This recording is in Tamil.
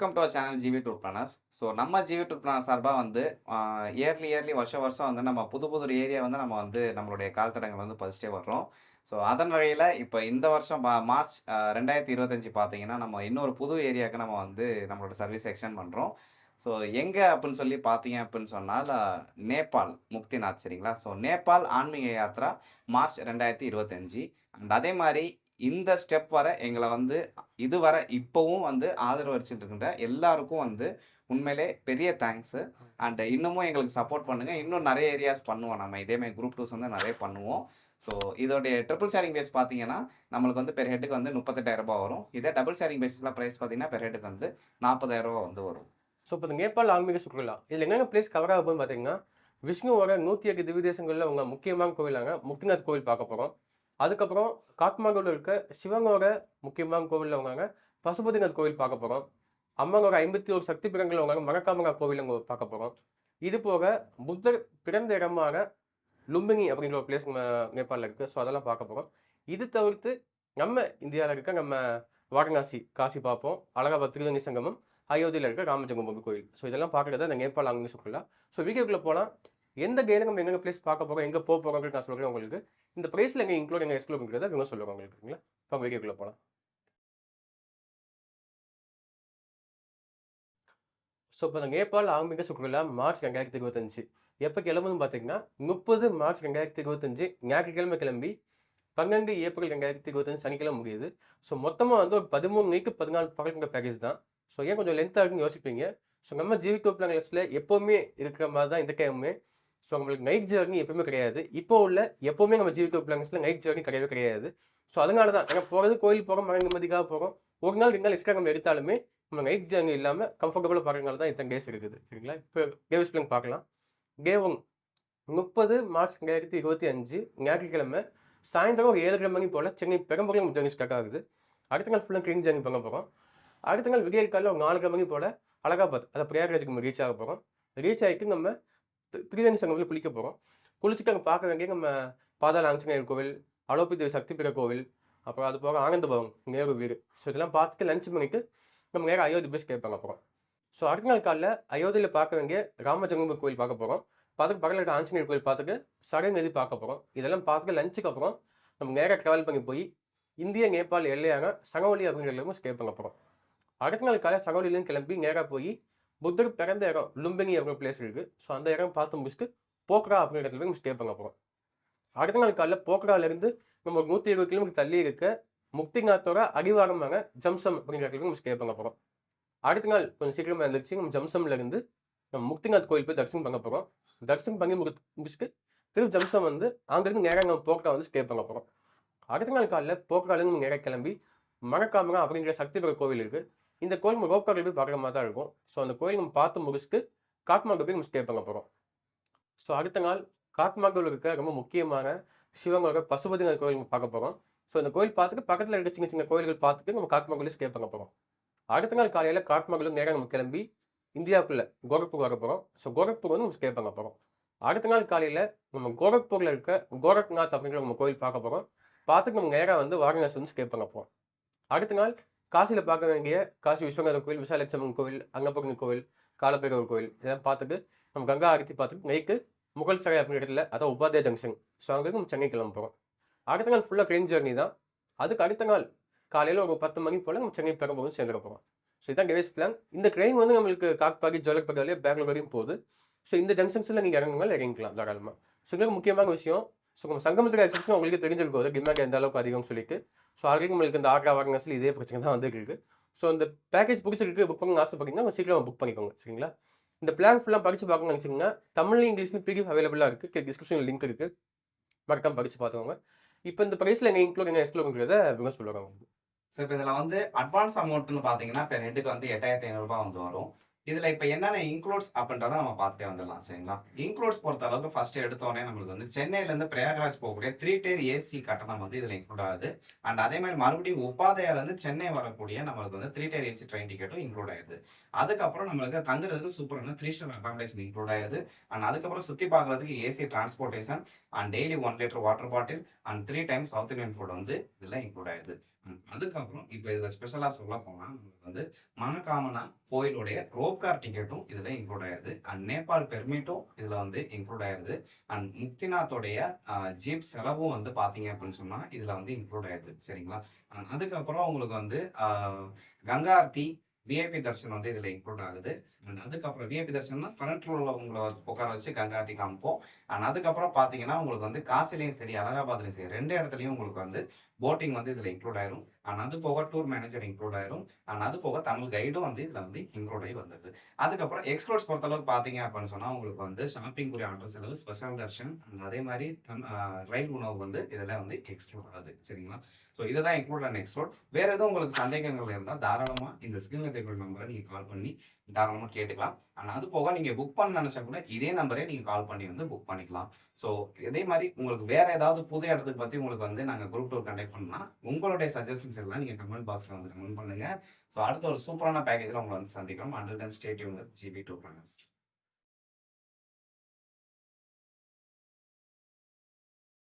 Welcome to our channel GV tour planners so நம்ம ஜிவி டூர் பிளானர் சார்பாக வந்து இயர்லி இயர்லி வருஷம் வருஷம் வந்து நம்ம புது புது ஏரியா வந்து நம்ம வந்து நம்மளுடைய கால்தடங்கள் வந்து பதிச்சிட்டே வர்றோம். ஸோ அதன் வகையில் இப்போ இந்த வருஷம் பா- மார்ச் ரெண்டாயிரத்தி இருபத்தஞ்சி பார்த்தீங்கன்னா நம்ம இன்னொரு புது ஏரியாவுக்கு நம்ம வந்து நம்மளோட சர்வீஸ் எக்ஸ்டெண்ட் பண்ணுறோம் ஸோ எங்கே அப்படின்னு சொல்லி பார்த்தீங்க அப்படின்னு சொன்னால் நேபாள் முக்திநாத் சரிங்களா? ஸோ நேபாள் ஆன்மீக யாத்ரா மார்ச் ரெண்டாயிரத்தி இருபத்தஞ்சி. அண்ட் அதே மாதிரி இந்த ஸ்டெப் வர எங்களை வந்து இது வர இப்போவும் வந்து ஆதரவு அடிச்சுட்டு இருக்கின்ற எல்லாருக்கும் வந்து உண்மையிலே பெரிய தேங்க்ஸு அண்ட் இன்னமும் எங்களுக்கு சப்போர்ட் பண்ணுங்கள் இன்னும் நிறைய ஏரியாஸ் பண்ணுவோம் நம்ம. இதேமாதிரி குரூப் டூஸ் வந்து நிறைய பண்ணுவோம். ஸோ இதோடைய ட்ரிபிள் ஷேரிங் பேஸ் பார்த்தீங்கன்னா நம்மளுக்கு வந்து பெர் ஹெட்டுக்கு வந்து முப்பத்தெட்டாயிரம் ரூபாய் வரும். இதே டபுள் ஷேரிங் பேஸில் ப்ரைஸ் பார்த்தீங்கன்னா பெர் ஹெட்டுக்கு வந்து நாற்பதாயிரம் ரூபா வந்து வரும். ஸோ இப்போ இந்த நேபாள் ஆன்மீக சுற்றுலா இதில் என்னென்ன பிளேஸ் கவர் ஆகும்னு பார்த்தீங்கன்னா விஷ்ணுவோட நூற்றி எட்டு திவ்ய தேசங்களில் உங்க முக்கியமான கோவிலாங்க முக்திநாத் கோவில் பார்க்க போகிறோம் அதுக்கப்புறம் காட்மாண்டுவில் இருக்க சிவனோட முக்கியமான கோவிலில் வந்தாங்க பசுபதிநாத் கோவில் பார்க்க போகிறோம் அம்மனோட ஐம்பத்தி ஒரு சக்தி பிறங்கள் வந்தாங்க மணக்காமங்கா கோவில் அங்கே பார்க்க போகிறோம் இது போக புத்தர் பிறந்த இடமான லும்பினி அப்படிங்கிற ஒரு பிளேஸ் நேபாளில் இருக்குது ஸோ அதெல்லாம் பார்க்க போகிறோம் இது தவிர்த்து நம்ம இந்தியாவில் இருக்க நம்ம வாரணாசி காசி பார்ப்போம். அலகாபாத் திருவங்கி சங்கமம் அயோத்தியில் இருக்க ராமஜென்மபூமி கோயில் ஸோ இதெல்லாம் பார்க்குறது அந்த நேபாள் அங்கே சொல்லலாம் ஸோ வீடியோக்குள்ளே போனால் எந்த டேல நம்ம எங்கே பிளேஸ் பார்க்க போகிறோம் எங்கே போக போகிறோம் நான் சொல்கிறேன் உங்களுக்கு. இந்த ப்ரைஸில் எங்கே இன்க்ளூட் எங்கே எக்ஸ்க்ளூட் இவங்க சொல்லுவாங்க உங்களுக்கு சரிங்களா? இப்போ வீடியோக்குள்ளே போகலாம் ஸோ இப்போ நாங்கள் நேபாள் ஆன்மீக சுற்றுலா மார்ச் ரெண்டாயிரத்தி இருபத்தஞ்சு. எப்போ கிளம்புன்னு பார்த்தீங்கன்னா முப்பது மார்ச் ரெண்டாயிரத்தி இருபத்தஞ்சு ஞாயிற்றுக்கிழமை கிளம்பி பன்னெண்டு ஏப்ரல் ரெண்டாயிரத்தி இருபத்தஞ்சு சனிக்கிழமை முடியுது. ஸோ மொத்தமாக வந்து ஒரு பதிமூணு நீக்கு பதினாலு பகலுங்க பேக்கேஜ் தான். ஸோ ஏன் கொஞ்சம் லென்த்தாக இருக்குன்னு யோசிப்பீங்க? ஸோ நம்ம ஜிவிகோ பிளான் லிஸ்ட்டில் எப்போவுமே இருக்கிற மாதிரி தான் இந்த டைமுமே ஸோ நம்மளுக்கு நைட் ஜேர்னி எப்பவுமே கிடையாது. இப்போ உள்ள எப்போவுமே நம்ம ஜீவிக்க பிளான் நைட் ஜேர்னி கிடையவே கிடையாது. ஸோ அதனால தான் நாங்கள் போகிறது கோயில் போகிறோம் மன நிம்மதிக்காக போகிறோம் ஒரு நாள் ரெண்டு நாள் எக்ஸ்ட்ரா நம்ம எடுத்தாலுமே நம்ம நைட் ஜேர்னி இல்லாமல் கம்ஃபர்டபுளாக போகிறதுனால தான் இத்தனை டேஸ் இருக்குது. சரிங்களா? இப்போ டேவிஸ் பிளான் பார்க்கலாம். கேவங் முப்பது மார்ச் ரெண்டாயிரத்தி இருபத்தி அஞ்சு ஞாயிற்றுக்கிழமை சாயந்தரம் ஒரு ஏழரை மணி போல் சென்னை பெரம்பூரில் நம்ம ஜேர்னி ஸ்டார்ட் ஆகுது. அடுத்த நாள் ஃபுல்லாக க்ளீன் ஜேர்னி பண்ண போகிறோம் அடுத்த நாள் விடியற்காலில் ஒரு நாலரை மணி போல் அலகாபாத் அதை பிரயாகராஜுக்கு நம்ம ரீச் ஆக போகிறோம் ரீச் ஆகிட்டு நம்ம திரிவேணி சங்கமில் குளிக்க போகிறோம் குளிச்சுட்டு அங்கே பார்க்க நம்ம பாதாள ஆஞ்சநேயர் கோவில் அலோபி தேவி சக்தி பிற கோவில் அப்புறம் அது போக ஆனந்தபவன் நேரு வீடு. ஸோ இதெல்லாம் பார்த்துட்டு லஞ்ச் பண்ணிட்டு நம்ம நேரம் அயோத்தி பஸ் கேட்பாங்க அப்புறம் ஸோ அடுத்த நாள் காலைல அயோத்தியில் பார்க்க வேண்டிய ராமஜென்ம கோவில் பார்க்க போகிறோம் பார்த்துட்டு பக்கத்தில் இருக்க ஆஞ்சநேயர் கோவில் பார்த்துட்டு சடங்கு பார்க்க போகிறோம் இதெல்லாம் பார்த்துட்டு லஞ்சுக்கு அப்புறம் நம்ம நேராக ட்ராவல் பண்ணி போய் இந்திய நேபாள் எல்லையான சகவலி அப்படிங்கிறதுக்கும் ஸ்டே பண்ண போகிறோம் அடுத்த நாள் காலை சகவலியிலும் கிளம்பி நேராக போய் புத்தர் பிறந்த இடம் லும்பினி அப்படிங்கிற பிளேஸ் இருக்குது ஸோ அந்த இடம் பார்த்து முடிச்சுட்டு போக்ரா அப்படிங்கிற இடத்துல போய் நம்ம ஸ்டே பண்ண போகிறோம் அடுத்த நாள் காலையில் போக்ராலேருந்து நம்ம ஒரு நூற்றி இருபது கிலோமீட்டர் தள்ளி இருக்க முக்திநாத்தோட வாங்க ஜம்சம் அப்படிங்கிற இடத்துல நம்ம ஸ்டே பண்ண போகிறோம் அடுத்த நாள் கொஞ்சம் சீக்கிரமாக இருந்துச்சு நம்ம ஜம்சம்லேருந்து நம்ம முக்திநாத் கோயில் போய் தரிசனம் பண்ண போகிறோம் தரிசனம் பண்ணி முடி முடிச்சுட்டு திரு ஜம்சம் வந்து அங்கேருந்து நேராக நம்ம போக்ரா வந்து ஸ்டே பண்ண போகிறோம் அடுத்த நாள் காலையில் போக்ராலேருந்து நம்ம நேராக கிளம்பி மணக்காமரா அப்படிங்கிற சக்திபுர கோவில் இருக்குது இந்த கோயில் நம்ம போய் பார்க்குற மாதிரி தான் இருக்கும். ஸோ அந்த கோயில் நம்ம பார்த்து முடிச்சுட்டு காட்மாண்டு போய் நம்ம ஸ்டே பண்ண போகிறோம் ஸோ அடுத்த நாள் காட்மாண்டுவில் இருக்க ரொம்ப முக்கியமான சிவங்களோட பசுபதிநாத் கோயில் நம்ம பார்க்க போகிறோம் ஸோ இந்த கோயில் பார்த்துட்டு பக்கத்தில் இருக்க சின்ன சின்ன கோயில்கள் பார்த்துட்டு நம்ம காட்மாண்டுலேயே ஸ்டே பண்ண போகிறோம் அடுத்த நாள் காலையில் காட்மாண்டுல நேராக நம்ம கிளம்பி இந்தியாவுக்குள்ளே கோரக்பூர் வர போகிறோம் ஸோ கோரக்பூர் வந்து நம்ம ஸ்டே பண்ண போகிறோம் அடுத்த நாள் காலையில் நம்ம கோரக்பூரில் இருக்க கோரக்நாத் அப்படிங்கிற நம்ம கோயில் பார்க்க போகிறோம் பார்த்துட்டு நம்ம நேராக வந்து வாரணாசி வந்து ஸ்டே பண்ண போகிறோம் அடுத்த நாள் காசியில் பார்க்க வேண்டிய காசி விஸ்வநாதர் கோவில் விசாலட்சுமன் கோவில் அங்கப்பங்க கோவில் காலப்பேரவர் கோவில் இதெல்லாம் பார்த்துட்டு நம்ம கங்கா ஆரத்தி பார்த்துட்டு நைட்டு முகல் சரை அப்படிங்கிற இடத்துல அதான் உபாத்யா ஜங்ஷன் ஸோ அங்கே நம்ம சென்னை கிளம்ப போகிறோம் அடுத்த நாள் ஃபுல்லாக ட்ரெயின் ஜர்னி தான். அதுக்கு அடுத்த நாள் காலையில் ஒரு பத்து மணி போல் நம்ம சென்னை பெரம்பூர் சேர்ந்துட போகிறோம் ஸோ இதான் கேஸ் பிளான் இந்த ட்ரெயின் வந்து நம்மளுக்கு காக்பாடி ஜோலக்பாடி வழியாக பெங்களூர் வரையும் போகுது. ஸோ இந்த ஜங்ஷன்ஸில் நீங்கள் இறங்குங்க இறங்கிக்கலாம் தாராளமாக ஸோ இதுக்கு முக்கியமான விஷயம் ஸோ நம்ம சங்கமத்துக்கு எக்ஸப்ஷன் உங்களுக்கு தெரிஞ்சிருக்கும். ஒரு டிமாண்ட் எந்த அளவுக்கு அதிகம்னு சொல்லிட்டு. ஸோ ஆல்ரெடி உங்களுக்கு இந்த ஆக்ரா வாரணாசில் இதே பிரச்சனை தான் வந்துட்டு ஸோ அந்த பேக்கேஜ் பிடிச்சிருக்கு புக் பண்ண ஆசைப்பட்டீங்கன்னா கொஞ்சம் சீக்கிரமாக புக் பண்ணிக்கோங்க. சரிங்களா? இந்த பிளான் ஃபுல்லாக படித்து பார்க்கணும்னு நினச்சிங்கன்னா தமிழ் இங்கிலீஷ்லையும் பிடிஎஃப் அவைலபிளாக இருக்குது டிஸ்கிரிப்ஷன் லிங்க் இருக்குது மறக்காம படித்து பார்த்துக்கோங்க. இப்போ இந்த ப்ரைஸில் எங்கள் இன்க்ளூட் என்ன எக்ஸ்க்ளூடுங்கிறத இவங்க சொல்லுவாங்க உங்களுக்கு ஸோ இப்போ இதில் வந்து அட்வான்ஸ் அமௌண்ட்னு பார்த்தீங்கன்னா இப்போ ரெண்டுக்கு வந்து எட்டாயிரத்தி ஐநூறுரூபா வந்து வரும். இதில் இப்போ என்னென்ன இன்க்ளூட்ஸ் அப்படின்றத நம்ம பார்த்துட்டே வந்துடலாம் சரிங்களா? இன்க்ளூட்ஸ் பொறுத்த அளவுக்கு ஃபர்ஸ்ட் எடுத்தோடனே நம்மளுக்கு வந்து சென்னையிலேருந்து பிரயாகராஜ் போகக்கூடிய த்ரீ டேர் ஏசி கட்டணம் வந்து இதில் இன்க்ளூட் ஆகுது. அண்ட் அதே மாதிரி மறுபடியும் உபாதையாலேருந்து சென்னை வரக்கூடிய நம்மளுக்கு வந்து த்ரீ டேர் ஏசி ட்ரெயின் டிக்கெட்டும் இன்க்ளூட் ஆயிருது. அதுக்கப்புறம் நம்மளுக்கு தங்குறதுக்கு சூப்பரான த்ரீ ஸ்டார் அகாமடேஷன் இன்க்ளூட் ஆயிருது. அண்ட் அதுக்கப்புறம் சுற்றி பார்க்குறதுக்கு AC transportation and daily one litre water bottle and three time South Indian food வந்து இதில் இன்க்ளூட் ஆயிருது. அதுக்கப்புறம் இப்போ இதில் ஸ்பெஷலாக சொல்லப்போனா, நம்மளுக்கு வந்து மனோகாமனா கோயிலுடைய ரோ கார் டிக்கெட்டும் இதில் இன்க்ளூட் ஆயிருது. அண்ட் நேபாள் பெர்மிட்டும் இதில் வந்து இன்க்ளூட் ஆயிருது. அண்ட் முக்திநாத்தோடைய ஜீப் செலவும் வந்து பார்த்தீங்க அப்படின்னு சொன்னால் இதில் வந்து இன்க்ளூட் ஆயிருது. சரிங்களா? அதுக்கப்புறம் உங்களுக்கு வந்து கங்கார்த்தி கங்கா விஐபி தர்ஷன் வந்து இதில் இன்க்ளூட் ஆகுது. அண்ட் அதுக்கப்புறம் விஐபி தர்ஷன்னா ஃப்ரண்ட் ரோல உங்களை உட்கார வச்சு கங்காத்தி காமிப்போம். அண்ட் அதுக்கப்புறம் பார்த்தீங்கன்னா, உங்களுக்கு வந்து காசிலையும் சரி, அலகாபாத்லையும் சரி ரெண்டு இடத்துலையும் உங்களுக்கு வந்து போட்டிங் வந்து இதில் இன்க்ளூட் ஆயிரும். அண்ட் அது போக டூர் மேனேஜர் இன்க்ளூட் ஆயிரும். அண்ட் அது போக தமிழ் கைடும் வந்து இதுல வந்து இன்க்ளூட் ஆகி வந்தது அதுக்கப்புறம் எக்ஸ்க்ளூட்ஸ் பொறுத்தளவுக்கு பார்த்தீங்க அப்படின்னு சொன்னா, உங்களுக்கு வந்து ஷாப்பிங்குரிய ஆட்டோ செலவு, ஸ்பெஷல் தர்ஷன் அண்ட் அதே மாதிரி தம் ரயில் உணவு வந்து இதில் வந்து எக்ஸ்க்ளூட் ஆகுது. சரிங்களா? ஸோ இதுதான் இன்க்ளூட் அண்ட் எக்ஸ்க்ளூட். வேற எதுவும் உங்களுக்கு சந்தேகங்கள் இருந்தா தாராளமா இந்த ஸ்கிரீன்ல தெரியக்கூடிய நம்பரை நீங்க கால் பண்ணி தாராளமா கேட்டுக்கலாம். ஆனால் அது போக நீங்க புக் பண்ண நினச்சா கூட இதே நம்பரே நீங்க கால் பண்ணி வந்து புக் பண்ணிக்கலாம். ஸோ இதே மாதிரி உங்களுக்கு வேற ஏதாவது புது இடத்துக்கு பத்தி உங்களுக்கு வந்து நாங்க குரூப் டூர் கண்டக்ட் பண்ணா, உங்களுடைய கொஸ்டின்ஸ் எல்லாம் நீங்க கமெண்ட் பாக்ஸில் வந்து கமெண்ட் பண்ணுங்க. ஸோ அடுத்த ஒரு சூப்பரான பேக்கேஜ்ல உங்களை வந்து சந்திக்கிறோம். Under then stay tuned with GV tour planners.